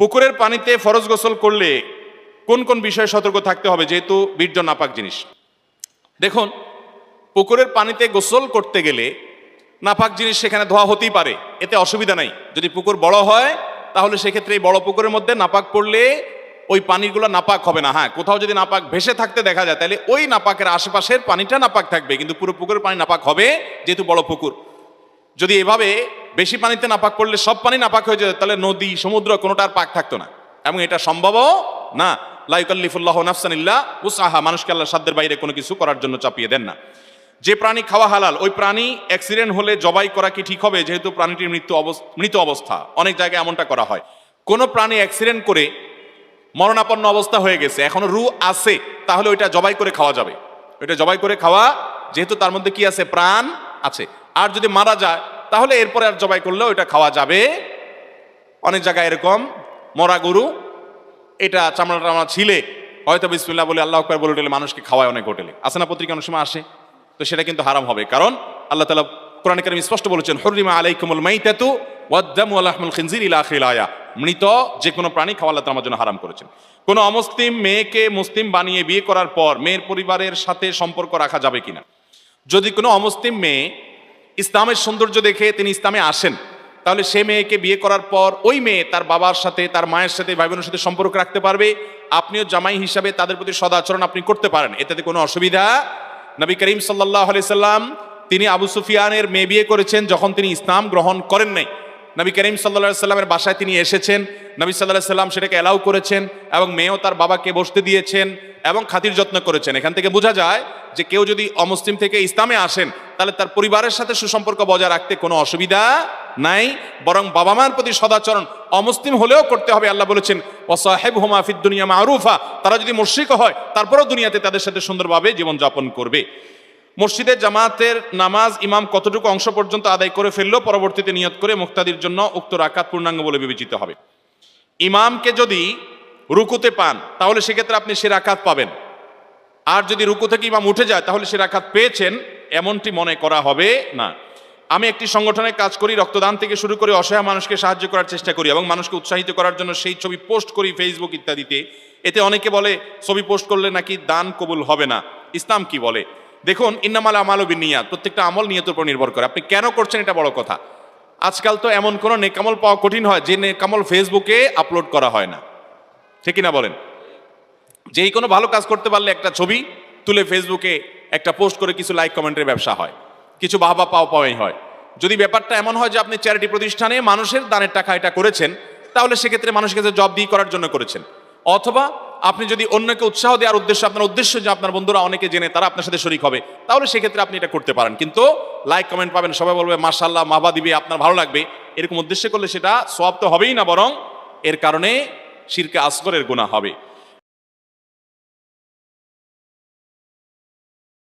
পুকুরের পানিতে ফরজ গোসল করলে কোন কোন বিষয়ে সতর্ক থাকতে হবে যেহেতু বীর্য নাপাক জিনিস? দেখুন, পুকুরের পানিতে গোসল করতে গেলে নাপাক জিনিস সেখানে ধোয়া হতেই পারে, এতে অসুবিধা নাই। যদি পুকুর বড় হয়, তাহলে সেক্ষেত্রে এই বড় পুকুরের মধ্যে নাপাক পড়লে ওই পানিগুলো নাপাক হবে না। হ্যাঁ কোথাও যদি নাপাক ভেসে থাকতে দেখা যায়, তাহলে ওই নাপাকের আশেপাশের পানিটা নাপাক থাকবে, কিন্তু পুরো পুকুরের পানি নাপাক হবে যেহেতু বড় পুকুর। যদি এভাবে বেশি পানিতে নাপাক পড়লে সব পানি নাপাক হয়ে যেত, তাহলে নদী, সমুদ্র কোনোটা আর পাক থাকতো না। এবং এটা সম্ভবও না। লাইকাল্লিফুল্লাহ নাফসানিল্লাহ উসাহা মানুষকে আল্লাহ সাধ্যের বাইরে কোনো কিছু করার জন্য চাপিয়ে দেন না। যে প্রাণী খাওয়া হালাল, ওই প্রাণী অ্যাক্সিডেন্ট হলে জবাই করা কি ঠিক হবে? যেহেতু প্রাণীটির মৃত্যু মৃত অবস্থা, অনেক জায়গায় এমনটা করা হয়। কোনো প্রাণী অ্যাক্সিডেন্ট করে মরণাপন্ন অবস্থা হয়ে গেছে, এখনও রু আছে, তাহলে ওইটা জবাই করে খাওয়া যাবে। ওইটা জবাই করে খাওয়া, যেহেতু তার মধ্যে কি আছে? প্রাণ আছে। আর যদি মারা যায় তাহলে এরপরে আর জবাই করলে ওইটা খাওয়া যাবে। অনেক জায়গায় এরকম, মরা গরু, এটা চামড়া টামড়া ছিলে, হয়তো বিসমিল্লাহ বলে আল্লাহ আকবর বলে উঠলে মানুষকে খাওয়ায় অনেক হোটেলে। আসে না পত্রিকা অনেক সময় আসে? তো সেটা কিন্তু হারাম হবে, কারণ আল্লাহ তালা কোরআন কারিম স্পষ্ট বলেছেন হরিমা আলাইকুমুল মাইতাতু ওয়াদ্দামু আলাহমুল খিনজির ইলা আখিল আয়া মৃত যে কোনো প্রাণী খাওয়া আল্লাহ আমার জন্য হারাম করেছেন। কোনো অমুসলিম মেয়েকে মুসলিম বানিয়ে বিয়ে করার পর মেয়ের পরিবারের সাথে সম্পর্ক রাখা যাবে কিনা? যদি কোনো অমুসলিম মেয়ে ইসলামের সৌন্দর্য দেখে তিনি ইসলামে আসেন। তাহলে সে মেয়েকে বিয়ে করার পর ওই মেয়ে তার বাবার সাথে, তার মায়ের সাথে ভাই বোনের সাথে সম্পর্ক রাখতে পারবে। আপনিও জামাই হিসাবে তাদের প্রতি সদাচরণ আপনি করতে পারেন। এতে কোনো অসুবিধা নবী করিম সাল্লাহ সাল্লাম, তিনি আবু সুফিয়ানের মেয়ে বিয়ে করেছেন যখন তিনি ইসলাম গ্রহণ করেন নাই। নবী করিম সাল্লা সাল্লামের বাসায় তিনি এসেছেন। নবী সাল্লাহ সাল্লাম সেটাকে অ্যালাউ করেছেন এবং মেয়েও তার বাবাকে বসতে দিয়েছেন এবং খাতির যত্ন করেছেন। এখান থেকে বোঝা যায় যে কেউ যদি অমুসলিম থেকে ইসলামে আসেন, তাহলে তার পরিবারের সাথে সুসম্পর্ক বজায় রাখতে কোনো অসুবিধা নাই। বরং বাবা মার প্রতি সদাচরণ অমুসলিম হলেও করতে হবে, আল্লাহ বলেছেন ওসাহেব হুমা ফিদ দুনিয়া মারুফা। তারা যদি মুশ্রিক হয়, তারপরেও দুনিয়াতে তাদের সাথে সুন্দরভাবে জীবনযাপন করবে। মসজিদে জামাতের নামাজ ইমাম কতটুকু অংশ পর্যন্ত আদায় করে ফেললেও পরবর্তীতে নিয়ত করে মুক্তাদির জন্য উক্ত রাকাত পূর্ণাঙ্গ বলে বিবেচিত হবে। ইমামকে যদি রুকুতে পান, তাহলে সেক্ষেত্রে আপনি সে রাকাত পাবেন। আর যদি রুকু থেকে ইমাম উঠে যায়, তাহলে সে রাকাত পেয়েছেন, এমনটি মনে করা হবে না। আমি একটি সংগঠনে কাজ করি, রক্তদান থেকে শুরু করে অসহায় মানুষকে সাহায্য করার চেষ্টা করি এবং মানুষকে উৎসাহিত করার জন্য সেই ছবি পোস্ট করি ফেসবুক ইত্যাদিতে। এতে অনেকে বলে, ছবি পোস্ট করলে নাকি দান কবুল হবে না। ইসলাম কি বলে? দেখুন, ইন্নামাল আমাল বিনিয়াত, প্রত্যেকটা আমল নিয়তের উপর নির্ভর করে। আপনি কেন করছেন এটা বড় কথা? আজকাল তো এমন কোনো নেকামল পাওয়া কঠিন হয়, যে নেকামল ফেসবুকে আপলোড করা হয় না। ঠিক না বলেন? যেই কোনো ভালো কাজ করতে পারলে একটা ছবি তুলে ফেসবুকে একটা পোস্ট করে কিছু লাইক কমেন্টের ব্যবসা হয়। কিছু বাহবা পাও পাওয়াই হয়। যদি ব্যাপারটা এমন হয় যে আপনি চ্যারিটি প্রতিষ্ঠানে মানুষের দানের টাকা এটা করেছেন, তাহলে সেক্ষেত্রে মানুষের কাছে জব দিয়ে করার জন্য করেছেন। অথবা আপনি যদি অন্যকে উৎসাহ দেওয়ার উদ্দেশ্য, আপনার উদ্দেশ্য যে আপনার বন্ধুরা অনেকে জেনে তারা আপনার সাথে শরিক হবে, তাহলে সেক্ষেত্রে আপনি এটা করতে পারেন। কিন্তু লাইক কমেন্ট পাবেন, সবাই বলবে মার্শাল্লাহ মাহবা দিবে, আপনার ভালো লাগবে। এরকম উদ্দেশ্য করলে সেটা সব তো হবেই না, বরং এর কারণে শিরকে আসগরের গুণা হবে।